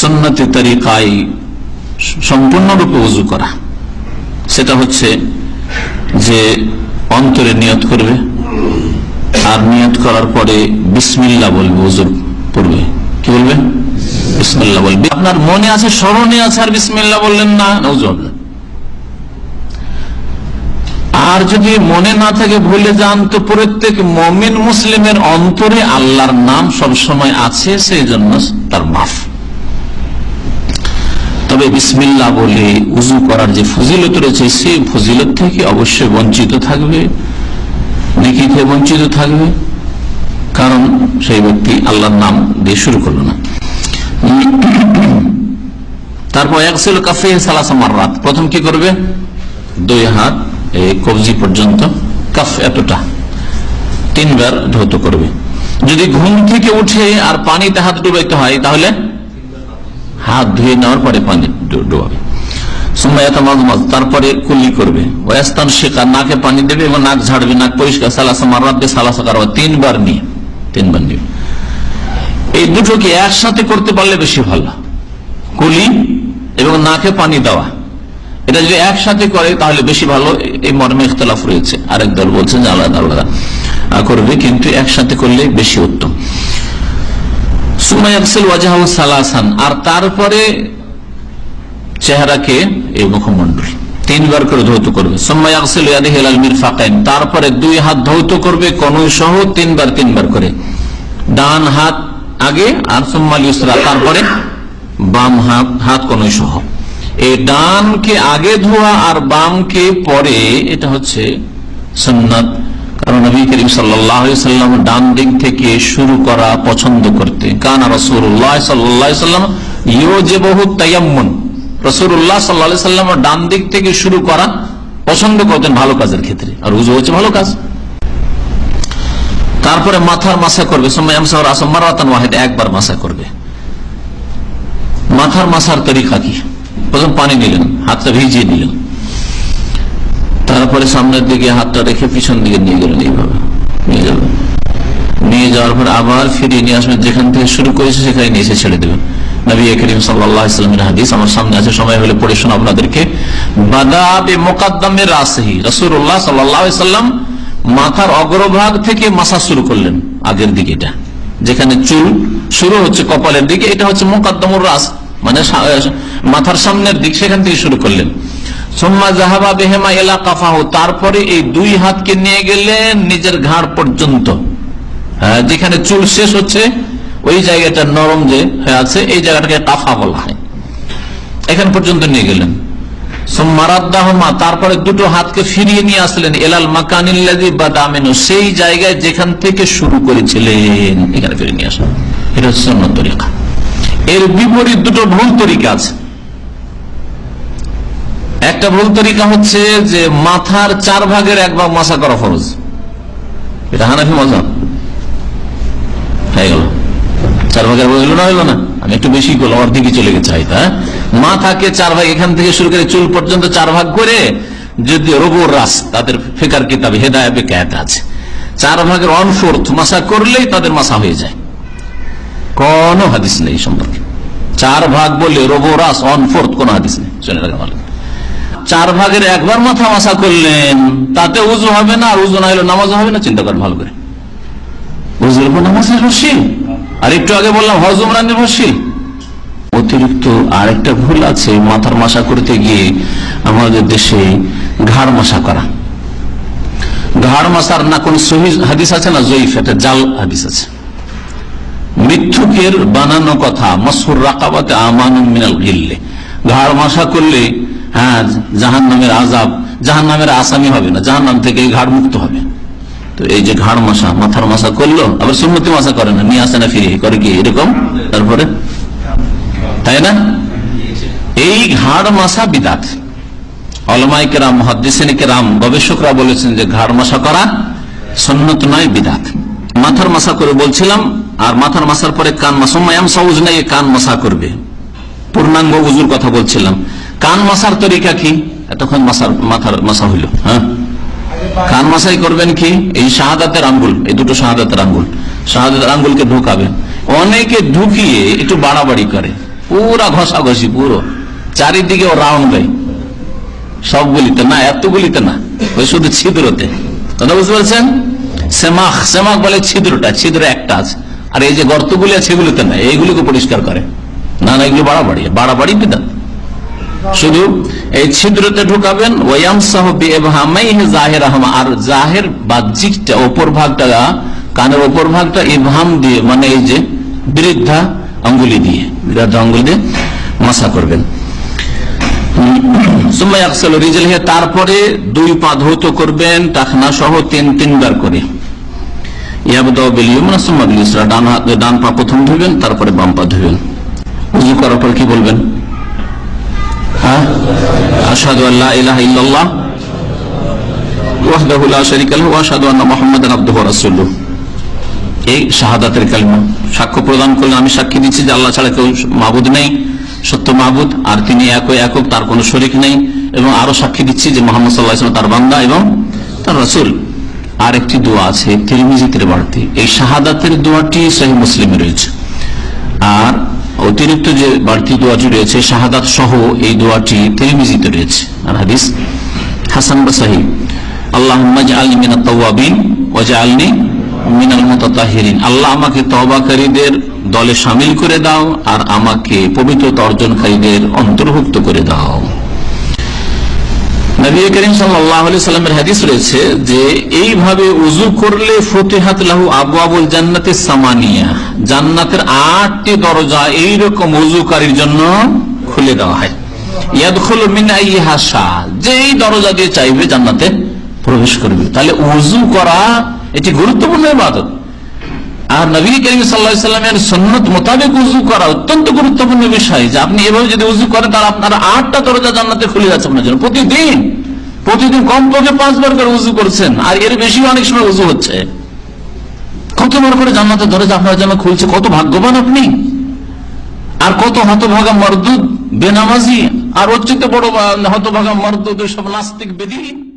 সন্ন্যতি তরিকায় সম্পূর্ণরূপে উজু করা। সেটা হচ্ছে যে অন্তরে নিয়ত করবে, আর নিয়ত করার পরে বিসমিল্লা বলবে উজুর পূর্বে। কি বলবে? বিসমিল্লা বলবে। আপনার মনে আছে, স্মরণে আছে, আর বিসমিল্লা বললেন না হবে। আর যদি মনে না থাকে, ভুলে যান, তো প্রত্যেক মমিন মুসলিমের অন্তরে আল্লাহর নাম সবসময় আছে, সেই জন্য তার মাফ। তবে বিসমিল্লা বলে উজু করার যে ফজিলত রয়েছে, সেই ফজিলত থেকে অবশ্যই বঞ্চিত থাকবে। নেকি বঞ্চিত থাকবে। কারণ সেই ব্যক্তি আল্লাহর নাম দিয়ে শুরু করল না। তারপর এক ছিল কাফে সালাসা রাত প্রথম কি করবে? দুই হাত কবজি পর্যন্ত, কাফ এতটা। তিনবার ধৌত করবে। যদি ঘুম থেকে উঠে আর পানিতে হাত ডুবাইতে হয়, তাহলে হাত ধুয়ে নেওয়ার পরে পানি ডুবাবে। তারপরে কুলি করবে। ওয়াস্তান শেখা নাকে পানি দেবে এবং নাক ঝাড়বে, নাক পরিষ্কার। তিনবার নিয়ে তিনবার নিয়ে। এই দুটোকে একসাথে করতে পারলে বেশি ভালো। কুলি এবং নাকে পানি দেওয়া। এটা যদি একসাথে করে, তাহলে বেশি ভালো। এই মর্মে ইখতলাফ রয়েছে। আরেক দল বলছেন আলাদা আলাদা করবে, কিন্তু একসাথে করলে বেশি উত্তম। আর তারপরে চেহারাকে এই মুখমন্ডল তিনবার করে ধৌত করবে। তারপরে দুই হাত ধৌত করবে কনুই সহ তিনবার তিনবার করে। ডান হাত আগে আর সোম্মাল ইউসরা তারপরে বাম হাত হাত কনুই সহ এই ডানকে আগে ধোয়া আর বামকে পরে, এটা হচ্ছে সুন্নাত। কারণ নবী করিম সাল্লাম ডান দিক থেকে শুরু করা পছন্দ করতে। কানা রসুল্লাহ সাল্লাম ইউ যে বহু তাইয়াম্মন রসুল্লাহ সাল্লা সাল্লাম ডান দিক থেকে শুরু করা পছন্দ করতেন ভালো কাজের ক্ষেত্রে। আর উজু হচ্ছে ভালো কাজ। তারপরে মাথার মাসা করবে। ওয়াহেদ, একবার মাসা করবে। মাথার মাসার তরিকা কি? প্রথম পানি নিলেন, হাতটা ভিজিয়ে নিলেন। তারপরে সামনের দিকে হাতটা রেখে পিছন দিকে নিয়ে গেলেন এইভাবে, নিয়ে যাবেন নিয়ে যাওয়ার পর আবার ফিরিয়ে নিয়ে আসবেন যেখান থেকে শুরু করেছে সেখানে নিয়ে এসে ছেড়ে দেবেন। মাথার অগ্রভাগ থেকে মাসা শুরু করলেন, আগের দিকে এটা। যেখানে চুল শুরু হচ্ছে কপালের দিকে, এটা হচ্ছে মোকাদ্দমুর রাস মানে মাথার সামনের দিক, সেখান থেকে শুরু করলেন। জাহাবা বেহেমা এলা তারপরে এই দুই হাতকে নিয়ে গেলেন নিজের ঘাড় পর্যন্ত। হ্যাঁ, যেখানে চুল শেষ হচ্ছে ওই জায়গাটা নরম যে আছে এই জায়গাটাকে কাফা বলা হয়। এখান পর্যন্ত নিয়ে গেলেন। তারপরে দুটো হাতকে ফিরিয়ে নিয়ে আসলেন। এলাল মাকানিল্লাদি বা সেই জায়গায় যেখান থেকে শুরু করেছিলেন এখানে ফিরে নিয়ে আসলেন। এটা হচ্ছে তরিকা। এর বিপরীত দুটো ভুল তরিকা আছে। একটা ভুল তরিকা হচ্ছে যে মাথার চার ভাগের এক ভাগ মাসা করা ফরজ। এটা হানাফি মজা হয়ে গেল। চার ভাগের হইল না হইল না। আমি একটু বেশি করলাম অর্ধেকই চলে গেছে হয়তো হ্যাঁ? মাথাকে চার ভাগ, এখান থেকে শুরু করে চুল পর্যন্ত চার ভাগ করে যদি রবুর রাস, তাদের ফেকার কিতাবে হেদায় বেকায়ত আছে। চার ভাগের ওয়ান ফোর্থ মাসা করলেই তাদের মাসা হয়ে যায়। কোন হাদিস নেই সম্পর্কে। চার ভাগ বলে রবো রাস ওয়ান ফোর্থ কোন হাদিস নেই। শুনে রাখা ভালো চার ভাগের একবার মাথা মাসা করলেন, তাতে উজু হবে না, আর উজু না হলে নামাজ হবে না, চিন্তা করেন ভালো করে। উজুর নামাজ নির্ভরশীল। আর একটু আগে বললাম, হজ, উমরা নির্ভরশীল। অতিরিক্ত আরেকটা ভুল আছে, মাথার মাসা করতে গিয়ে আমাদের দেশে ঘাড় মাসা করা। ঘাড় মাসার না কোন সহি হাদিস আছে না জয়ীফ, এটা জাল হাদিস আছে। মৃত্যুকের বানানো কথা মসুর রাকাবাতে আমান মিনাল গিল্লে। ঘাড় মাসা করলে হ্যাঁ জাহান নামের আজাব জাহান নামের আসামি হবে না জাহান নাম থেকে ঘাড় মুক্ত হবে। তো এই যে ঘাড় মাসা মাথার মাসা করল, আবার সুন্নতি মাসা করে না, নিয়ে আসে না ফিরে, করে কি এরকম? তারপরে? তাই না? এই ঘাড় মাসা বিদাত। অলমাই কেরাম কেরাম, গবেষকরা বলেছেন যে ঘাড় মাসা করা সন্ন্যত নয়, বিদাত। মাথার মাসা করে বলছিলাম, আর মাথার মাসার পরে কান মাসা নাই কান মাসা করবে। পূর্ণাঙ্গ উজুর কথা বলছিলাম। কান মাসার তরিকা কি? এতক্ষণ মাসার, মাথার মাসা হইল হ্যাঁ? কান মাসাই করবেন কি? এই শাহাদাতের আঙ্গুল, এই দুটো শাহাদাতের আঙ্গুল। শাহাদাতের আঙ্গুলকে ঢুকাবেন। অনেকে ঢুকিয়ে একটু বাড়াবাড়ি করে। পুরা ঘষাঘষি, পুরো। চারিদিকে ও রাউন্ড দেয়। সবগুলিতে না এতগুলিতে না। ওই শুধু ছিদ্রতে। কথা বুঝতে পারছেন? সেমাখ সেমাখ বলে ছিদ্রটা, ছিদ্র একটা আছে। আর এই যে গর্তগুলি আছে, এগুলিতে না, এইগুলিকে পরিষ্কার করে। না না, এগুলো বাড়াবাড়ি বাড়াবাড়ি বিধান। শুধু এই ছিদ্রতে ঢুকাবেন আর জাহের বাহ্যিকটা ওপর ভাগটা কানের ওপর ভাগটা ইবহাম দিয়ে মানে এই যে বৃদ্ধা আঙ্গুলি দিয়ে বৃদ্ধা আঙ্গুলি দিয়ে মশা করবেন। তারপরে দুই পা ধৌত করবেন টাকনা সহ তিন, তিনবার করে। ডান পা প্রথম ধুবেন তারপরে বাম পা ধুবেন উজু করার পর কি বলবেন? হ্যাঁ? আশহাদু আল্লা ইলাহা ইল্লাল্লাহ, ওয়াহদাহু লা লাহু আন্না মুহাম্মাদান আবদুহু এই শাহাদাতের কালিমা। সাক্ষ্য প্রদান করলে আমি সাক্ষী দিচ্ছি যে আল্লাহ ছাড়া কেউ নেই, সত্য মাহবুদ আর তিনি একই একক, তার কোনো শরিক নেই, এবং আরও সাক্ষী দিচ্ছি যে মোহাম্মদ সাল্লাহ তার বান্দা এবং তার রসুল। আর একটি দোয়া আছে, তিরমিজিতের বাড়তি। এই শাহাদাতের দোয়াটি সহি মুসলিমে রয়েছে। আর অতিরিক্ত যে বাড়তি দোয়াটি রয়েছে, শাহাদাত সহ এই দোয়াটি তেলিমিজিত রয়েছে। আর হাদিস হাসান বা সাহিব আল্লাহ আলনি মিনা তওয়াবিন ওজা আলনি মিনাল মোতাহিরিন আল্লাহ আমাকে তবাকারীদের দলে সামিল করে দাও আর আমাকে পবিত্রতা অর্জনকারীদের অন্তর্ভুক্ত করে দাও। নবী করিম সাল্লামের হাদিস রয়েছে যে, এইভাবে উজু করলে ফতেহাত লাহু আবুল জান্নাতে সামানিয়া। জান্নাতের আটটি দরজা এইরকম উজুকারীর জন্য খুলে দেওয়া হয়। ইয়াদখুল মিন আইহাসা যেই দরজা দিয়ে চাইবে জান্নাতে প্রবেশ করবে। তাহলে উজু করা এটি গুরুত্বপূর্ণ ইবাদত। আর নবী করিম সাল্লামের সন্ন্যত মোতাবেক উজু করা অত্যন্ত গুরুত্বপূর্ণ বিষয় যে আপনি এভাবে যদি উজু করেন, তাহলে আপনার আটটা দরজা জান্নাতে খুলে যাচ্ছে আপনার জন্য। প্রতিদিন প্রতিদিন কমপক্ষে পাঁচবার করে উজু করছেন, আর এর বেশি অনেক সময় উজু হচ্ছে। কতবার করে জান্নাতের দরজা আপনার জন্য খুলছে, কত ভাগ্যবান আপনি। আর কত হতভাগা মরদুদ, বেনামাজি, আর চেয়ে বড় হতভাগা মরদুদ সব নাস্তিক বেদিহীন।